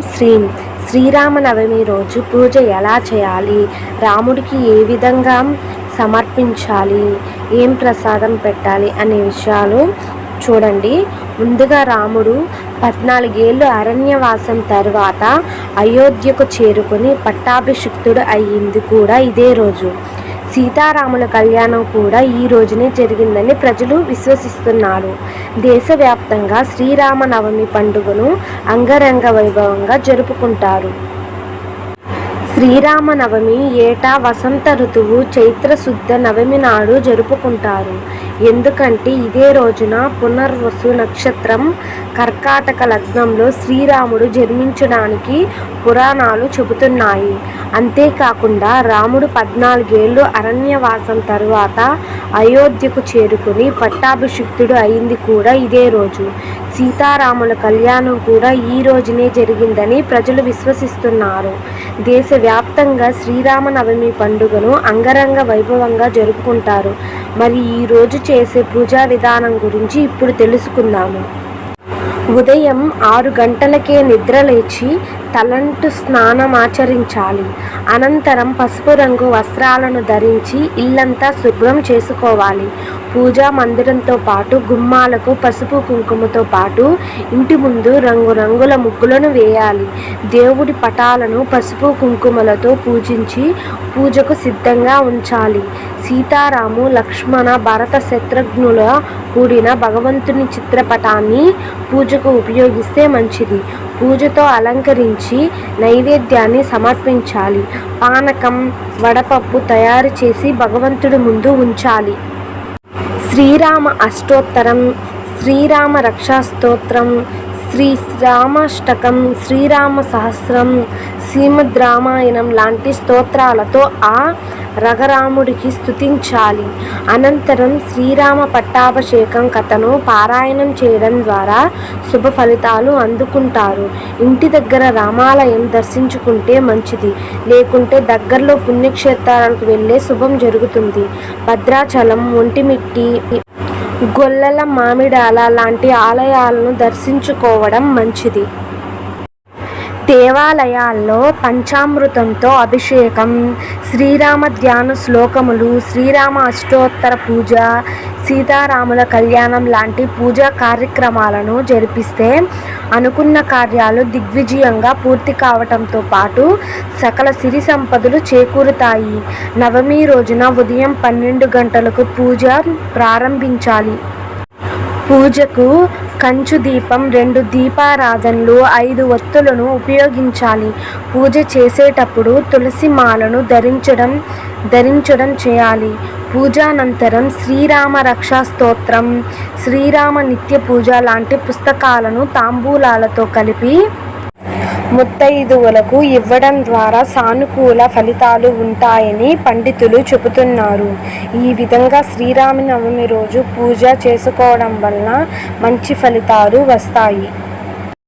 శ్రీం శ్రీరామనవమి రోజు పూజ ఎలా చేయాలి? రాముడికి ఏ విధంగా సమర్పించాలి? ఏం ప్రసాదం పెట్టాలి అనే విషయాలు చూడండి. ముందుగా రాముడు పద్నాలుగేళ్ళు అరణ్యవాసం తర్వాత అయోధ్యకు చేరుకుని పట్టాభిషిక్తుడు అయ్యింది కూడా ఇదే రోజు. సీతారాముల కళ్యాణం కూడా ఈ రోజునే జరిగిందని ప్రజలు విశ్వసిస్తున్నారు. దేశవ్యాప్తంగా శ్రీరామనవమి పండుగను అంగరంగ వైభవంగా జరుపుకుంటారు. శ్రీరామనవమి ఏటా వసంత ఋతువు చైత్ర శుద్ధ నవమి నాడు జరుపుకుంటారు. ఎందుకంటే ఇదే రోజున పునర్వసు నక్షత్రం కర్కాటక లగ్నంలో శ్రీరాముడు జన్మించడానికి పురాణాలు చెబుతున్నాయి. అంతేకాకుండా రాముడు పద్నాలుగేళ్ళు అరణ్యవాసం తరువాత అయోధ్యకు చేరుకుని పట్టాభిషిక్తుడు అయింది కూడా ఇదే రోజు. సీతారాముల కళ్యాణం కూడా ఈ రోజునే జరిగిందని ప్రజలు విశ్వసిస్తున్నారు. దేశవ్యాప్తంగా శ్రీరామనవమి పండుగను అంగరంగ వైభవంగా జరుపుకుంటారు. మరి ఈ రోజు చేసే పూజా విధానం గురించి ఇప్పుడు తెలుసుకుందాము. ఉదయం ఆరు గంటలకే నిద్రలేచి తలంటు స్నానమాచరించాలి అనంతరం పసుపు రంగు వస్త్రాలను ధరించి ఇల్లంతా శుభ్రం చేసుకోవాలి. పూజా మందిరంతో పాటు గుమ్మాలకు పసుపు కుంకుమతో పాటు ఇంటి ముందు రంగురంగుల ముగ్గులను వేయాలి. దేవుడి పటాలను పసుపు కుంకుమలతో పూజించి పూజకు సిద్ధంగా ఉంచాలి. సీతారాము లక్ష్మణ భరత శత్రుఘ్నుల కూడిన భగవంతుని చిత్రపటాన్ని పూజకు ఉపయోగిస్తే మంచిది. పూజతో అలంకరించి నైవేద్యాన్ని సమర్పించాలి. పానకం వడపప్పు తయారు చేసి భగవంతుడి ముందు ఉంచాలి. శ్రీరామ అష్టోత్తరం శ్రీరామ రక్షాస్తోత్రం శ్రీ శ్రీరామాష్టకం శ్రీరామ సహస్రం శ్రీమద్ రామాయణం లాంటి స్తోత్రాలతో ఆ రఘరాముడికి స్తుతించాలి. అనంతరం శ్రీరామ పట్టాభిషేకం కథను పారాయణం చేయడం ద్వారా శుభ ఫలితాలు అందుకుంటారు. ఇంటి దగ్గర రామాలయం దర్శించుకుంటే మంచిది. లేకుంటే దగ్గరలో పుణ్యక్షేత్రాలకు వెళ్ళే శుభం జరుగుతుంది. భద్రాచలం ఒంటిమిట్టి గొల్లల మామిడాల లాంటి ఆలయాలను దర్శించుకోవడం మంచిది. దేవాలయాల్లో పంచామృతంతో అభిషేకం శ్రీరామ ధ్యాన శ్లోకములు శ్రీరామ అష్టోత్తర పూజ సీతారాముల కళ్యాణం లాంటి పూజా కార్యక్రమాలను జరిపిస్తే అనుకున్న కార్యాలు దిగ్విజయంగా పూర్తి కావటంతో పాటు సకల సిరి సంపదలు చేకూరుతాయి. నవమి రోజున ఉదయం పన్నెండు గంటలకు పూజ ప్రారంభించాలి. పూజకు కంచు దీపం రెండు దీపారాధనలు ఐదు ఒత్తులను ఉపయోగించాలి. పూజ చేసేటప్పుడు తులసి మాలను ధరించడం ధరించడం చేయాలి. పూజానంతరం శ్రీరామ రక్షా స్తోత్రం శ్రీరామ నిత్య పూజ లాంటి పుస్తకాలను తాంబూలాలతో కలిపి ముత్తైదువులకు ఇవ్వడం ద్వారా సానుకూల ఫలితాలు ఉంటాయని పండితులు చెబుతున్నారు. ఈ విధంగా శ్రీరామనవమి రోజు పూజ చేసుకోవడం వలన మంచి ఫలితాలు వస్తాయి.